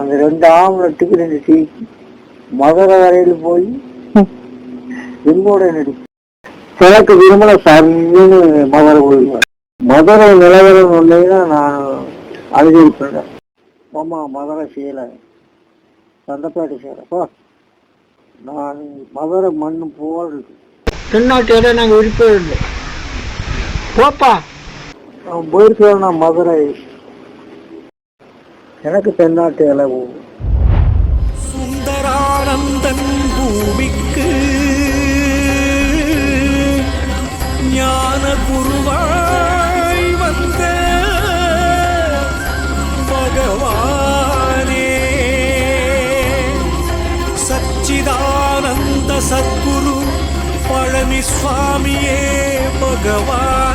அந்த ரெண்டு ஆம்லெட்டுக்கு ரெண்டு டீ மதுரை வரையில் போய் விரும்போட நடி. எனக்கு விரும்பின சரின்னு மதுரை போயிடுவேன் மதுரை நிலவரம் ஒன்றேன்னா நான் அனுபவிப்பேன். ஆமா மதுரை சேலை. சந்தப்பேட்டை சேலை. போ. நான் மதுரை மண்ணு போல் இருக்கு. தென்னாட்டு இடம் நாங்கள் விருப்பம் இல்லை போப்பா. நான் போயிருக்கேன் நான் மதுரை எனக்கு தென்னாட்டு இலை சுந்தரானந்தன் பூமிக்கு ஞான குருவாய் வந்த பகவானே. சச்சிதானந்த சத்குரு பழனி சுவாமியே பகவான்.